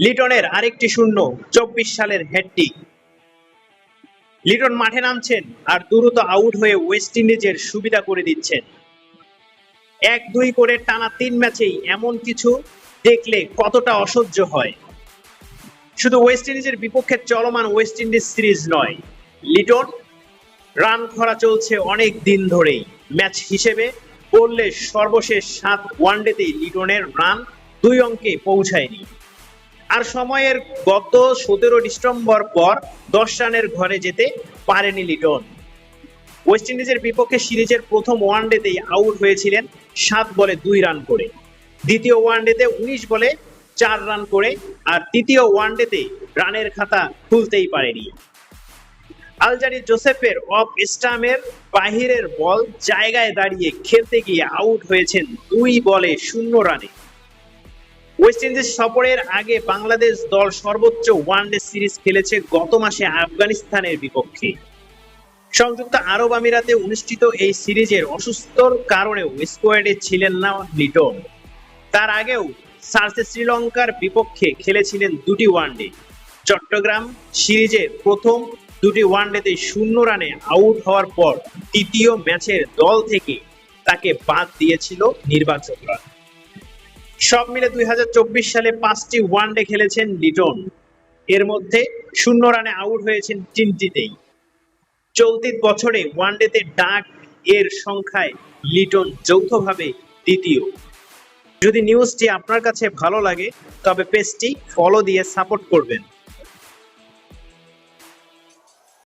লিটনের আরেকটি শূন্য, চব্বিশ সালের হেডটি লিটন মাঠে নামছেন আর দ্রুত আউট হয়ে ওয়েস্ট ইন্ডিজের সুবিধা করে দিচ্ছেন। এক দুই করে টানা তিন ম্যাচেই এমন কিছু দেখলে কতটা অসহ্য হয়। শুধু ওয়েস্ট ইন্ডিজের বিপক্ষে চলমান ওয়েস্ট ইন্ডিজ সিরিজ নয়, লিটন রান খরা চলছে অনেক দিন ধরেই। ম্যাচ হিসেবে বললে সর্বশেষ সাত ওয়ানডেতেই লিটনের রান দুই অঙ্কে পৌঁছায়নি। আর সময়ের গত সতেরো ডিসেম্বর পর দশ রানের ঘরে যেতে পারেনি লিটন। ওয়েস্ট ইন্ডিজের বিপক্ষে সিরিজের প্রথম ওয়ানডেতেই আউট হয়েছিলেন সাত বলে দুই রান করে। দ্বিতীয় ওয়ানডেতে উনিশ বলে চার রান করে আর তৃতীয় ওয়ানডেতে রানের খাতা খুলতেই পারেনি। আলজারি জোসেফের অফ স্টামের বাহিরের বল জায়গায় দাঁড়িয়ে খেলতে গিয়ে আউট হয়েছেন দুই বলে শূন্য রানে। ওয়েস্ট ইন্ডিজ সফরের আগে বাংলাদেশ দল সর্বোচ্চ ওয়ানডে সিরিজ খেলেছে গত মাসে আফগানিস্তানের বিপক্ষে। সংযুক্ত আরব আমিরাতে অনুষ্ঠিত এই সিরিজের অসুস্থর কারণেও স্কোয়াডে ছিলেন না লিটন। তার আগেও সার্সে শ্রীলঙ্কার বিপক্ষে খেলেছিলেন দুটি ওয়ানডে চট্টগ্রাম সিরিজের প্রথম দুটি ওয়ানডেতে শূন্য রানে আউট হওয়ার পর তৃতীয় ম্যাচের দল থেকে তাকে বাদ দিয়েছিল নির্বাচকরা। সব মিলে দুই হাজার চব্বিশ সালে পাঁচটি ওয়ানডে খেলেছেন লিটন। এর মধ্যে শূন্য রানে আউট হয়েছেন তিনটিতেই। চলতি বছরে ওয়ানডেতে ডাক এর সংখ্যায় লিটন যৌথভাবে দ্বিতীয়। যদি নিউজটি আপনার কাছে ভালো লাগে, তবে পেজটি ফলো দিয়ে সাপোর্ট করবেন।